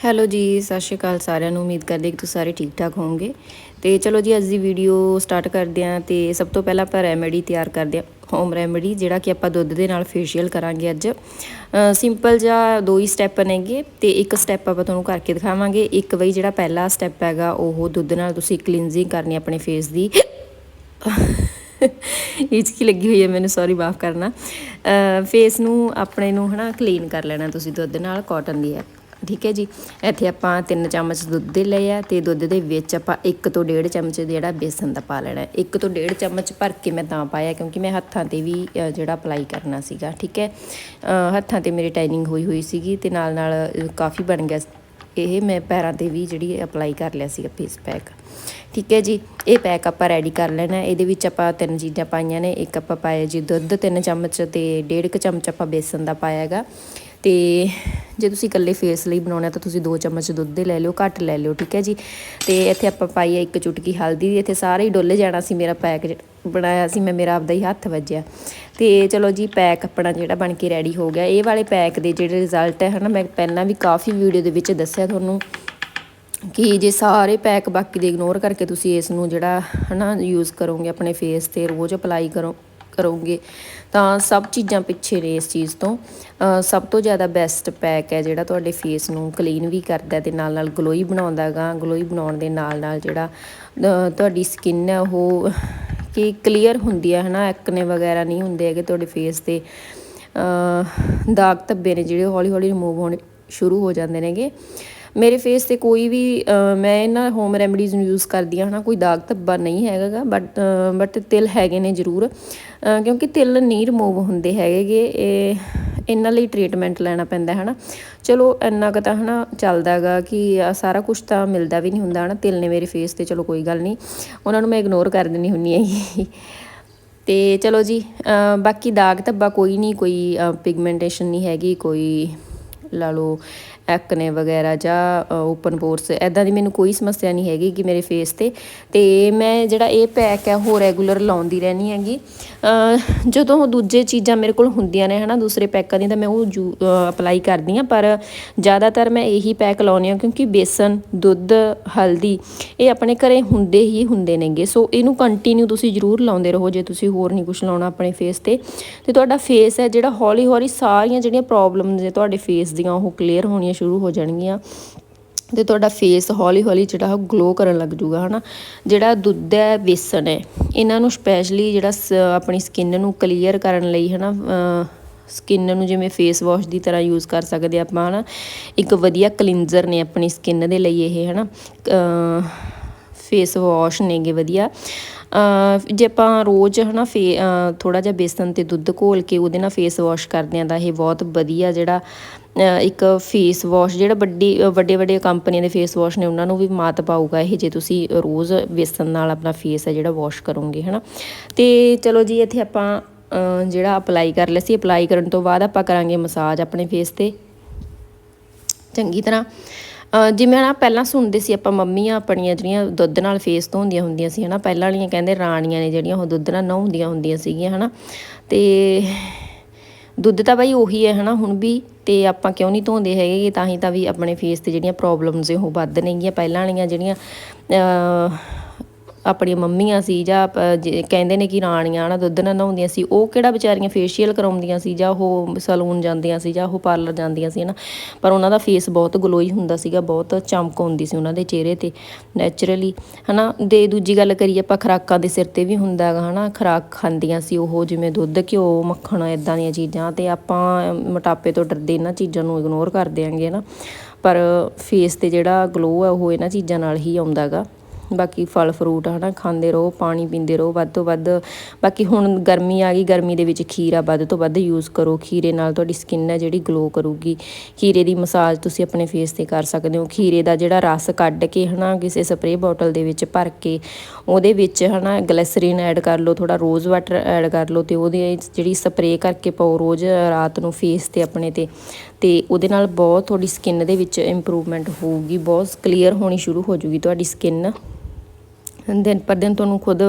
Hello ਜੀ, ਸਤਿ ਸ਼੍ਰੀ ਅਕਾਲ ਸਾਰਿਆਂ ਨੂੰ। ਉਮੀਦ ਕਰਦੇ ਕਿ ਤੁਸੀਂ ਸਾਰੇ ਠੀਕ ਠਾਕ ਹੋਵੋਗੇ। ਤੇ ਚਲੋ ਜੀ, ਅੱਜ ਦੀ ਵੀਡੀਓ ਸਟਾਰਟ ਕਰਦੇ ਹਾਂ ਤੇ ਸਭ ਤੋਂ ਪਹਿਲਾਂ ਆਪਾਂ ਰੈਮੇਡੀ ਤਿਆਰ ਕਰਦੇ ਹਾਂ। ਹੋਮ ਰੈਮੇਡੀ ਜਿਹੜਾ ਕਿ ਆਪਾਂ ਦੁੱਧ ਦੇ ਨਾਲ ਫੇਸ਼ੀਅਲ ਕਰਾਂਗੇ ਅੱਜ। ਸਿੰਪਲ ਜਿਹਾ ਦੋ ਹੀ ਸਟੈਪ ਨੇਗੇ ਤੇ ਇੱਕ ਸਟੈਪ ਆਪਾਂ ਤੁਹਾਨੂੰ ਕਰਕੇ ਦਿਖਾਵਾਂਗੇ। ਇੱਕ ਵਈ ਜਿਹੜਾ ਪਹਿਲਾ ਸਟੈਪ ਹੈਗਾ, ਉਹ ਦੁੱਧ ਨਾਲ ਤੁਸੀਂ ਕਲੀਨਜ਼ਿੰਗ ਕਰਨੀ ਆਪਣੇ ਫੇਸ ਦੀ। ਕੀ ਲੱਗੀ ਹੋਈ ਹੈ ਮੈਨੂੰ ਸੌਰੀ ਮਾਫ ਕਰਨਾ। ਫੇਸ ਨੂੰ ਆਪਣੇ ਨੂੰ ਹਨਾ ਕਲੀਨ ਕਰ ਲੈਣਾ ਤੁਸੀਂ ਦੁੱਧ ਨਾਲ ਕਾਟਨ ਦੀ ਹੈ। ਠੀਕ ਹੈ ਜੀ। ਇੱਥੇ ਆਪਾਂ 3 ਚਮਚ ਦੁੱਧ ਦੇ ਲਏ ਆ ਤੇ ਦੁੱਧ ਦੇ ਵਿੱਚ ਆਪਾਂ 1 ਤੋਂ 1.5 ਚਮਚ ਜਿਹੜਾ ਬੇਸਨ ਦਾ ਪਾ ਲੈਣਾ। 1 ਤੋਂ 1.5 ਚਮਚ ਭਰ ਕੇ ਮੈਂ ਤਾਂ ਪਾਇਆ ਕਿਉਂਕਿ ਮੈਂ ਹੱਥਾਂ ਤੇ ਵੀ ਜਿਹੜਾ ਅਪਲਾਈ ਕਰਨਾ ਸੀਗਾ, ਠੀਕ ਹੈ। ਹੱਥਾਂ ਤੇ ਮੇਰੀ ਟਾਈਨਿੰਗ ਹੋਈ ਹੋਈ ਸੀਗੀ ਤੇ ਨਾਲ ਨਾਲ ਕਾਫੀ ਬਣ ਗਿਆ ਇਹ ਮੈਂ ਪੈਰਾਂ ਤੇ ਵੀ ਜਿਹੜੀ ਅਪਲਾਈ ਕਰ ਲਿਆ ਸੀਗਾ ਫੇਸ ਪੈਕ ਠੀਕ ਹੈ ਜੀ, ਇਹ ਪੈਕ ਆਪਾਂ ਰੈਡੀ ਕਰ ਲੈਣਾ। ਇਹਦੇ ਵਿੱਚ ਆਪਾਂ ਤਿੰਨ ਚੀਜ਼ਾਂ ਪਾਈਆਂ ਨੇ। ਇੱਕ ਆਪਾਂ ਪਾਇਆ ਜੀ ਦੁੱਧ 3 ਚਮਚ ਤੇ 1.5 ਚਮਚ ਆਪਾਂ ਬੇਸਨ ਦਾ ਪਾਇਆ ਹੈਗਾ। ਤੇ ਜੇ ਤੁਸੀਂ ਇਕੱਲੇ ਫੇਸ ਲਈ ਬਣਾਉਣਾ ਤਾਂ ਤੁਸੀਂ 2 ਚਮਚ ਦੁੱਧ ਦੇ ਲੈ ਲਿਓ, ਘੱਟ ਲੈ ਲਿਓ, ਠੀਕ ਹੈ ਜੀ? ਤੇ ਇੱਥੇ ਆਪਾਂ ਪਾਈ ਹੈ ਇੱਕ ਚੁਟਕੀ ਹਲਦੀ ਦੀ, ਇੱਥੇ ਸਾਰੇ ਹੀ ਡੁੱਲ ਜਾਣਾ ਸੀ, ਮੇਰਾ ਪੈਕ ਬਣਾਇਆ ਸੀ, ਮੈਂ ਮੇਰਾ ਆਪਦਾ ਹੀ ਹੱਥ ਵੱਜਿਆ। ਤੇ ਚਲੋ ਜੀ ਪੈਕ ਆਪਣਾ ਜਿਹੜਾ ਬਣ ਕੇ ਰੈਡੀ ਹੋ ਗਿਆ। ਇਹ ਵਾਲੇ ਪੈਕ ਦੇ ਜਿਹੜੇ ਰਿਜ਼ਲਟ ਹੈ, ਹਨਾ, ਮੈਂ ਪਹਿਲਾਂ ਵੀ ਕਾਫੀ ਵੀਡੀਓ ਦੇ ਵਿੱਚ ਦੱਸਿਆ ਤੁਹਾਨੂੰ ਕਿ ਜੇ ਸਾਰੇ ਪੈਕ ਬਾਕੀ ਦੇ ਇਗਨੋਰ ਕਰਕੇ ਤੁਸੀਂ ਇਸ ਨੂੰ ਜਿਹੜਾ, ਹਨਾ ਯੂਜ਼ ਕਰੋਗੇ, ਆਪਣੇ ਫੇਸ ਤੇ ਰੋਜ਼ ਅਪਲਾਈ ਕਰੋ। ਕਰੋਗੇ, ਤਾਂ ਸਭ ਚੀਜ਼ਾਂ ਪਿੱਛੇ ਨੇ ਇਸ ਚੀਜ਼ ਤੋਂ। ਸਭ ਤੋਂ ਜ਼ਿਆਦਾ ਬੈਸਟ ਪੈਕ ਹੈ ਜਿਹੜਾ ਤੁਹਾਡੇ ਫੇਸ ਨੂੰ ਕਲੀਨ ਵੀ ਕਰਦਾ ਤੇ ਨਾਲ ਨਾਲ ਗਲੋਈ ਬਣਾਉਂਦਾ ਹੈਗਾ। ਗਲੋਈ ਬਣਾਉਣ ਦੇ ਨਾਲ ਨਾਲ ਜਿਹੜਾ ਤੁਹਾਡੀ ਸਕਿਨ ਹੈ ਉਹ ਕਿ ਕਲੀਅਰ ਹੁੰਦੀ ਹੈ, ਹਨਾ? ਐਕਨੇ ਵਗੈਰਾ ਨਹੀਂ ਹੁੰਦੇ ਹੈਗੇ ਤੁਹਾਡੇ ਫੇਸ ਤੇ। ਦਾਗ ਧੱਬੇ ਨੇ ਜਿਹੜੇ ਹੌਲੀ ਹੌਲੀ ਰਿਮੂਵ ਹੋਣੇ ਸ਼ੁਰੂ ਹੋ ਜਾਂਦੇ ਨੇਗੇ। ਮੇਰੇ ਫੇਸ ਤੇ ਕੋਈ ਵੀ ਮੈਂ ਇਹਨਾਂ ਹੋਮ ਰੈਮਡੀਜ਼ ਨੂੰ ਯੂਜ਼ ਕਰਦੀ ਹਾਂ, ਹਨਾ, ਕੋਈ ਦਾਗ ਧੱਬਾ ਨਹੀਂ ਹੈਗਾਗਾ ਬਟ ਬਟ ਤਿਲ ਹੈਗੇ ਨੇ ਜ਼ਰੂਰ ਕਿਉਂਕਿ ਤਿਲ ਨਹੀਂ ਰਿਮੂਵ ਹੁੰਦੇ ਹੈਗੇਗੇ, ਇਹ ਇਹਨਾਂ ਲਈ ਟ੍ਰੀਟਮੈਂਟ ਲੈਣਾ ਪੈਂਦਾ ਹੈ ਹਨਾ। ਚਲੋ, ਇੰਨਾ ਕੁ ਤਾਂ, ਹਨਾ, ਚੱਲਦਾਗਾ ਕਿ ਸਾਰਾ ਕੁਝ ਤਾਂ ਮਿਲਦਾ ਵੀ ਨਹੀਂ ਹੁੰਦਾ, ਹਨਾ, ਤਿਲ ਨੇ ਮੇਰੇ ਫੇਸ ਤੇ, ਚਲੋ, ਕੋਈ ਗੱਲ ਨਹੀਂ, ਉਹਨਾਂ ਨੂੰ ਮੈਂ ਇਗਨੋਰ ਕਰ ਦਿੰਦੀ ਹੁੰਨੀ ਹੈਗੀ। ਤੇ ਚਲੋ ਜੀ ਬਾਕੀ ਦਾਗ ਧੱਬਾ ਕੋਈ ਨਹੀਂ, ਕੋਈ ਪਿਗਮੈਂਟੇਸ਼ਨ ਨਹੀਂ ਹੈਗੀ, ਕੋਈ, ਲਾ ਲਓ ਐਕਨੇ ਵਗੈਰਾ ਜਾਂ ਓਪਨ ਪੋਰਸ ਐਦਾਂ ਦੀ ਮੈਨੂੰ ਕੋਈ ਸਮੱਸਿਆ ਨਹੀਂ ਹੈਗੀ ਕਿ ਮੇਰੇ ਫੇਸ ਤੇ। ਤੇ ਮੈਂ ਜਿਹੜਾ ਇਹ ਪੈਕ ਹੈ ਉਹ ਰੈਗੂਲਰ ਲਾਉਂਦੀ ਰਹਿਣੀ ਹੈਗੀ। ਜਦੋਂ ਦੂਜੇ ਚੀਜ਼ਾਂ ਮੇਰੇ ਕੋਲ ਹੁੰਦੀਆਂ ਨੇ, ਹਨਾ, ਦੂਸਰੇ ਪੈਕਾਂ ਦੀਆਂ, ਤਾਂ ਮੈਂ ਉਹ ਅਪਲਾਈ ਕਰਦੀ ਆ ਪਰ ਜ਼ਿਆਦਾਤਰ ਮੈਂ ਇਹੀ ਪੈਕ ਲਾਉਣੀ ਆ ਕਿਉਂਕਿ ਬੇਸਨ, ਦੁੱਧ, ਹਲਦੀ, ਇਹ ਆਪਣੇ ਘਰੇ ਹੁੰਦੇ ਹੀ ਹੁੰਦੇ ਨੇਗੇ। ਸੋ ਇਹਨੂੰ ਕੰਟੀਨਿਊ ਤੁਸੀਂ ਜ਼ਰੂਰ ਲਾਉਂਦੇ ਰਹੋ ਜੇ ਤੁਸੀਂ ਹੋਰ ਨਹੀਂ ਕੁਝ ਲਾਉਣਾ ਆਪਣੇ ਫੇਸ ਤੇ। ਤੇ ਤੁਹਾਡਾ ਫੇਸ ਹੈ ਜਿਹੜਾ ਹੌਲੀ ਹੌਲੀ ਸਾਰੀਆਂ ਜਿਹੜੀਆਂ ਪ੍ਰੋਬਲਮਸ ਨੇ ਤੁਹਾਡੇ ਫੇਸ ਦੀਆਂ, ਉਹ ਕਲੀਅਰ ਹੋਣੀਆਂ ਸ਼ੁਰੂ ਹੋ ਜਾਣਗੀਆਂ ਤੇ ਤੁਹਾਡਾ ਫੇਸ ਹੌਲੀ ਹੌਲੀ ਜਿਹੜਾ ਉਹ ਗਲੋ ਕਰਨ ਲੱਗ ਜੂਗਾ ਹਨਾ? ਜਿਹੜਾ ਦੁੱਧ ਹੈ ਬੇਸਨ ਹੈ, ਇਹਨਾਂ ਨੂੰ ਸਪੈਸ਼ਲੀ ਜਿਹੜਾ ਸ- ਆਪਣੀ ਸਕਿਨ ਨੂੰ ਕਲੀਅਰ ਕਰਨ ਲਈ, ਹਨਾ ਸਕਿਨ ਨੂੰ ਜਿਵੇਂ ਫੇਸ ਵਾਸ਼ ਦੀ ਤਰ੍ਹਾਂ ਯੂਜ਼ ਕਰ ਸਕਦੇ ਆਪਾਂ, ਹਨਾ? ਇੱਕ ਵਧੀਆ ਕਲੀਨਜ਼ਰ ਨੇ ਆਪਣੀ ਸਕਿਨ ਦੇ ਲਈ ਇਹ, ਹਨਾ? ਫੇਸ ਵਾਸ਼ ਨੇਗੇ ਵਧੀਆ। ਜੇ ਆਪਾਂ ਰੋਜ਼ ਹਨਾ ਫੇ ਥੋੜਾ ਜਿਹਾ ਬੇਸਨ ਤੇ ਦੁੱਧ ਘੋਲ ਕੇ ਉਹਦੇ ਨਾਲ ਫੇਸ ਵਾਸ਼ ਕਰਦੇ ਆਂ ਤਾਂ ਇਹ ਬਹੁਤ ਵਧੀਆ ਜਿਹੜਾ ਇੱਕ ਫੇਸ ਵਾਸ਼ ਜਿਹੜਾ ਵੱਡੀ ਵੱਡੇ ਵੱਡੇ ਕੰਪਨੀਆਂ ਦੇ ਫੇਸ ਵਾਸ਼ ਨੇ ਉਹਨਾਂ ਨੂੰ ਵੀ ਮਾਤ ਪਾਊਗਾ ਇਹ, ਜੇ ਤੁਸੀਂ ਰੋਜ਼ ਬੇਸਨ ਨਾਲ ਆਪਣਾ ਫੇਸ ਹੈ ਜਿਹੜਾ ਵਾਸ਼ ਕਰੋਗੇ ਹਨਾ। ਤੇ ਚਲੋ ਜੀ ਇੱਥੇ ਆਪਾਂ ਜਿਹੜਾ ਅਪਲਾਈ ਕਰ ਲਿਆ ਸੀ ਅਪਲਾਈ ਕਰਨ ਤੋਂ ਬਾਅਦ ਆਪਾਂ ਕਰਾਂਗੇ ਮਸਾਜ ਆਪਣੇ ਫੇਸ ਤੇ। ਚੰਗੀ ਤਰ੍ਹਾਂ। ਜਿਵੇਂ ਨਾ ਪਹਿਲਾਂ ਸੁਣਦੇ ਸੀ ਆਪਾਂ ਮੰਮੀਆਂ ਆਪਣੀਆਂ ਜਿਹੜੀਆਂ ਦੁੱਧ ਨਾਲ ਫੇਸ ਧੋਂਦੀਆਂ ਹੁੰਦੀਆਂ ਸੀ, ਹਨਾ? ਪਹਿਲਾਂ ਵਾਲੀਆਂ ਕਹਿੰਦੇ ਰਾਣੀਆਂ ਨੇ ਜਿਹੜੀਆਂ ਉਹ ਦੁੱਧ ਨਾਲ ਨਹਾਉਂਦੀਆਂ ਹੁੰਦੀਆਂ ਸੀਗੀਆਂ, ਹਨਾ? ਤੇ ਦੁੱਧ ਤਾਂ ਬਾਈ ਉਹੀ ਹੈ, ਹਨਾ? ਹੁਣ ਵੀ ਤੇ ਆਪਾਂ ਕਿਉਂ ਨਹੀਂ ਧੋਂਦੇ ਹੈਗੇ ਤਾਂ ਹੀ ਤਾਂ ਵੀ ਆਪਣੇ ਫੇਸ ਤੇ ਜਿਹੜੀਆਂ ਪ੍ਰੋਬਲਮਸ ਉਹ ਵੱਧ ਨੇਗੀਆਂ। ਪਹਿਲਾਂ ਵਾਲੀਆਂ ਜਿਹੜੀਆਂ ਆਪਣੀਆਂ ਮੰਮੀਆਂ ਸੀ ਜਾਂ ਜੇ ਕਹਿੰਦੇ ਨੇ ਕਿ ਰਾਣੀਆਂ ਨਾ ਦੁੱਧ ਨਾਲ ਨਹਾਉਂਦੀਆਂ ਸੀ, ਉਹ ਕਿਹੜਾ ਵਿਚਾਰੀਆਂ ਫੇਸ਼ੀਅਲ ਕਰਾਉਂਦੀਆਂ ਸੀ ਜਾਂ ਉਹ ਸਲੂਨ ਜਾਂਦੀਆਂ ਸੀ ਜਾਂ ਉਹ ਪਾਰਲਰ ਜਾਂਦੀਆਂ ਸੀ ਨਾ ਪਰ ਉਹਨਾਂ ਦਾ ਫੇਸ ਬਹੁਤ ਗਲੋਈ ਹੁੰਦਾ ਸੀਗਾ, ਬਹੁਤ ਚਮਕ ਆਉਂਦੀ ਸੀ ਉਹਨਾਂ ਦੇ ਚਿਹਰੇ ਤੇ ਨੈਚੁਰਲੀ ਹਨਾ? ਦੇ ਦੂਜੀ ਗੱਲ ਕਰੀਏ ਆਪਾਂ, ਖੁਰਾਕਾਂ ਦੇ ਸਿਰ ਤੇ ਵੀ ਹੁੰਦਾ ਹੈਗਾ, ਹਨਾ? ਖੁਰਾਕ ਖਾਂਦੀਆਂ ਸੀ ਉਹ, ਜਿਵੇਂ ਦੁੱਧ, ਘਿਓ, ਮੱਖਣ ਇਦਾਂ ਦੀਆਂ ਚੀਜ਼ਾਂ ਤੇ ਆਪਾਂ ਮੋਟਾਪੇ ਤੋਂ ਡਰਦੇ ਇਹਨਾਂ ਚੀਜ਼ਾਂ ਨੂੰ ਇਗਨੋਰ ਕਰ ਦਿਆਂਗੇ ਨਾ ਪਰ ਫੇਸ ਤੇ ਜਿਹੜਾ ਗਲੋ ਹੈ ਉਹ ਇਹਨਾਂ ਚੀਜ਼ਾਂ ਨਾਲ ਹੀ ਆਉਂਦਾ ਹੈਗਾ। ਬਾਕੀ ਫਲ ਫਰੂਟ, ਹਨਾ, ਖਾਂਦੇ ਰਹੋ, ਪਾਣੀ ਪੀਂਦੇ ਰਹੋ, ਵੱਧ ਤੋਂ ਵੱਧ। ਬਾਕੀ ਹੁਣ ਗਰਮੀ ਆ ਗਈ, ਗਰਮੀ ਦੇ ਵਿੱਚ ਖੀਰਾ ਵੱਧ ਤੋਂ ਵੱਧ ਯੂਜ਼ ਕਰੋ। ਖੀਰੇ ਨਾਲ ਤੁਹਾਡੀ ਸਕਿਨ ਹੈ ਜਿਹੜੀ ਗਲੋ ਕਰੂਗੀ। ਖੀਰੇ ਦੀ ਮਸਾਜ ਤੁਸੀਂ ਆਪਣੇ ਫੇਸ ਤੇ ਕਰ ਸਕਦੇ ਹੋ। ਖੀਰੇ ਦਾ ਜਿਹੜਾ ਰਸ ਕੱਢ ਕੇ, ਹਨਾ, ਕਿਸੇ ਸਪਰੇਅ ਬੋਟਲ ਦੇ ਵਿੱਚ ਭਰ ਕੇ, ਉਹਦੇ ਵਿੱਚ, ਹਨਾ ਗਲਿਸਰੀਨ ਐਡ ਕਰ ਲਓ ਥੋੜਾ ਰੋਜ਼ ਵਾਟਰ ਐਡ ਕਰ ਲਓ ਤੇ ਉਹਦੀ ਜਿਹੜੀ ਸਪਰੇਅ ਕਰਕੇ ਪਾਓ ਰੋਜ਼ ਰਾਤ ਨੂੰ ਫੇਸ ਤੇ ਆਪਣੇ ਤੇ। ਤੇ ਉਹਦੇ ਨਾਲ ਬਹੁਤ ਤੁਹਾਡੀ ਸਕਿਨ ਦੇ ਵਿੱਚ ਇੰਪਰੂਵਮੈਂਟ ਹੋਊਗੀ, ਬਹੁਤ ਕਲੀਅਰ ਹੋਣੀ ਸ਼ੁਰੂ ਹੋ ਜੂਗੀ ਤੁਹਾਡੀ ਸਕਿਨ ਦਿਨ ਪਰ ਦਿਨ ਤੁਹਾਨੂੰ ਖੁਦ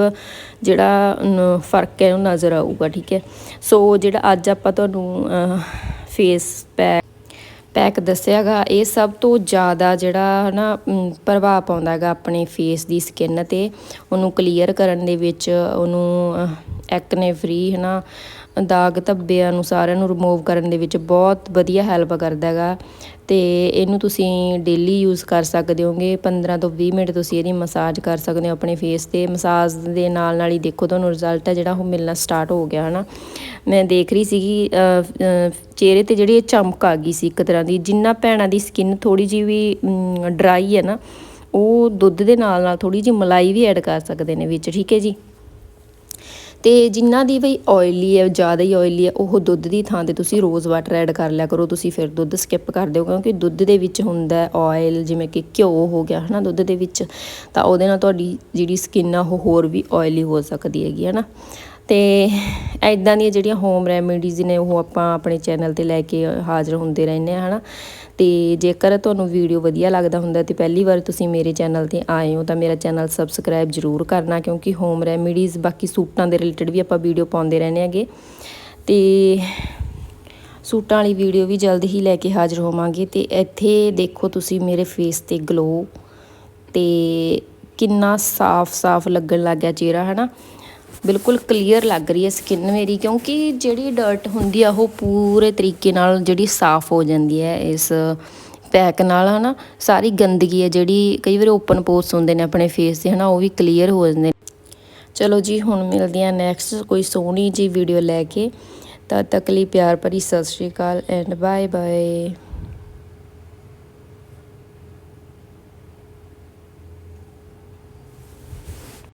ਜਿਹੜਾ ਫ਼ਰਕ ਹੈ ਉਹ ਨਜ਼ਰ ਆਊਗਾ ਠੀਕ ਹੈ? ਸੋ ਜਿਹੜਾ ਅੱਜ ਆਪਾਂ ਤੁਹਾਨੂੰ ਫੇਸ ਪੈਕ ਪੈਕ ਦੱਸਿਆਗਾ ਇਹ ਸਭ ਤੋਂ ਜ਼ਿਆਦਾ ਜਿਹੜਾ ਹਨਾ ਅਮ, ਪ੍ਰਭਾਵ ਪਾਉਂਦਾ ਹੈਗਾ ਆਪਣੇ ਫੇਸ ਦੀ ਸਕਿਨ ਤੇ। ਉਹਨੂੰ ਕਲੀਅਰ ਕਰਨ ਦੇ ਵਿੱਚ ਉਹਨੂੰ ਐਕ ਐਕਨੇ ਫ੍ਰੀ ਹਨਾ, ਦਾਗ ਧੱਬਿਆਂ ਨੂੰ ਸਾਰਿਆਂ ਨੂੰ ਰਿਮੂਵ ਕਰਨ ਦੇ ਵਿੱਚ ਬਹੁਤ ਵਧੀਆ ਹੈਲਪ ਕਰਦਾ ਹੈਗਾ। ਤੇ ਇਹਨੂੰ ਤੁਸੀਂ ਡੇਲੀ ਯੂਜ਼ ਕਰ ਸਕਦੇ ਹੋਗੇ 15 ਤੋਂ 20 ਮਿੰਟ ਤੁਸੀਂ ਇਹਦੀ ਮਸਾਜ ਕਰ ਸਕਦੇ ਹੋ ਆਪਣੇ ਫੇਸ ਤੇ। ਮਸਾਜ ਦੇ ਨਾਲ ਨਾਲ ਹੀ ਦੇਖੋ ਤੁਹਾਨੂੰ ਰਿਜ਼ਲਟ ਹੈ ਜਿਹੜਾ ਉਹ ਮਿਲਣਾ ਸਟਾਰਟ ਹੋ ਗਿਆ, ਹਨਾ। ਮੈਂ ਦੇਖ ਰਹੀ ਸੀਗੀ ਚਿਹਰੇ ਤੇ ਜਿਹੜੀ ਇਹ ਚਮਕ ਆ ਗਈ ਸੀ ਇੱਕ ਤਰ੍ਹਾਂ ਦੀ, ਜਿੰਨਾ ਭੈਣਾਂ ਦੀ ਸਕਿਨ ਥੋੜੀ ਜਿਹੀ ਵੀ ਡਰਾਈ ਹੈ ਨਾ, ਉਹ ਦੁੱਧ ਦੇ ਨਾਲ ਨਾਲ ਥੋੜੀ ਜਿਹੀ ਮਲਾਈ ਵੀ ਐਡ ਕਰ ਸਕਦੇ ਨੇ ਵਿੱਚ, ਠੀਕ ਹੈ ਜੀ? ਤੇ ਜਿਨ੍ਹਾਂ ਦੀ ਬਈ ਆਇਲੀ ਹੈ, ਜ਼ਿਆਦਾ ਹੀ ਆਇਲੀ ਹੈ, ਉਹ ਦੁੱਧ ਦੀ ਥਾਂ ਤੇ ਤੁਸੀਂ ਰੋਜ਼ ਵਾਟਰ ਐਡ ਕਰ ਲਿਆ ਕਰੋ, ਤੁਸੀਂ ਫਿਰ ਦੁੱਧ ਸਕਿਪ ਕਰ ਦਿਓ ਕਿਉਂਕਿ ਦੁੱਧ ਦੇ ਵਿੱਚ ਹੁੰਦਾ ਆਇਲ ਜਿਵੇਂ ਕਿ ਘਿਓ ਹੋ ਗਿਆ, ਹਨਾ, ਦੁੱਧ ਦੇ ਵਿੱਚ, ਤਾਂ ਉਹਦੇ ਨਾਲ ਤੁਹਾਡੀ ਜਿਹੜੀ ਸਕਿਨ ਆ, ਉਹ ਹੋਰ ਵੀ ਆਇਲੀ ਹੋ ਸਕਦੀ ਹੈਗੀ, ਹਨਾ। ਤੇ ਐਦਾਂ ਦੀਆਂ ਜਿਹੜੀਆਂ ਹੋਮ ਰੈਮੇਡੀਜ਼ ਨੇ, ਉਹ ਆਪਾਂ ਆਪਣੇ ਚੈਨਲ ਤੇ ਲੈ ਕੇ ਹਾਜ਼ਰ ਹੁੰਦੇ ਰਹਿੰਦੇ ਆ ਹਨਾ। ਤੇ ਜੇਕਰ ਤੁਹਾਨੂੰ ਵੀਡੀਓ ਵਧੀਆ ਲੱਗਦਾ ਹੁੰਦਾ ਤੇ ਪਹਿਲੀ ਵਾਰ ਤੁਸੀਂ ਮੇਰੇ ਚੈਨਲ ਤੇ ਆਏ ਹੋ ਤਾਂ ਮੇਰਾ ਚੈਨਲ ਸਬਸਕ੍ਰਾਈਬ ਜ਼ਰੂਰ ਕਰਨਾ ਕਿਉਂਕਿ ਹੋਮ ਰੈਮੀਡੀਜ਼ ਬਾਕੀ ਸੂਟਾਂ ਦੇ ਰਿਲੇਟਡ ਵੀ ਆਪਾਂ ਵੀਡੀਓ ਪਾਉਂਦੇ ਰਹਿੰਦੇ ਹੈਗੇ। ਤੇ ਸੂਟਾਂ ਵਾਲੀ ਵੀਡੀਓ ਵੀ ਜਲਦ ਹੀ ਲੈ ਕੇ ਹਾਜ਼ਰ ਹੋਵਾਂਗੇ ਤੇ ਇੱਥੇ ਦੇਖੋ ਤੁਸੀਂ ਮੇਰੇ ਫੇਸ ਤੇ ਗਲੋ ਤੇ ਕਿੰਨਾ ਸਾਫ਼-ਸਾਫ਼ ਲੱਗਣ ਲੱਗ ਗਿਆ ਚਿਹਰਾ, ਹਨਾ? ਬਿਲਕੁਲ ਕਲੀਅਰ ਲੱਗ ਰਹੀ ਹੈ ਸਕਿਨ ਮੇਰੀ, ਕਿਉਂਕਿ ਜਿਹੜੀ ਡਰਟ ਹੁੰਦੀ ਆ, ਉਹ ਪੂਰੇ ਤਰੀਕੇ ਨਾਲ ਜਿਹੜੀ ਸਾਫ਼ ਹੋ ਜਾਂਦੀ ਹੈ ਇਸ ਪੈਕ ਨਾਲ, ਹਨਾ? ਸਾਰੀ ਗੰਦਗੀ ਹੈ ਜਿਹੜੀ, ਕਈ ਵਾਰ ਓਪਨ ਪੋਰਸ ਹੁੰਦੇ ਨੇ ਆਪਣੇ ਫੇਸ ਤੇ ਹਨਾ? ਉਹ ਵੀ ਕਲੀਅਰ ਹੋ ਜਾਂਦੇ ਚਲੋ ਜੀ, ਹੁਣ ਮਿਲਦੇ ਆ ਨੈਕਸਟ ਕੋਈ ਸੋਹਣੀ ਜੀ ਵੀਡੀਓ ਲੈ ਕੇ। ਤਦ ਤੱਕ ਲਈ ਪਿਆਰ ਭਰੀ, ਸਤਿ ਸ਼੍ਰੀ ਅਕਾਲ ਐਂਡ ਬਾਏ ਬਾਏ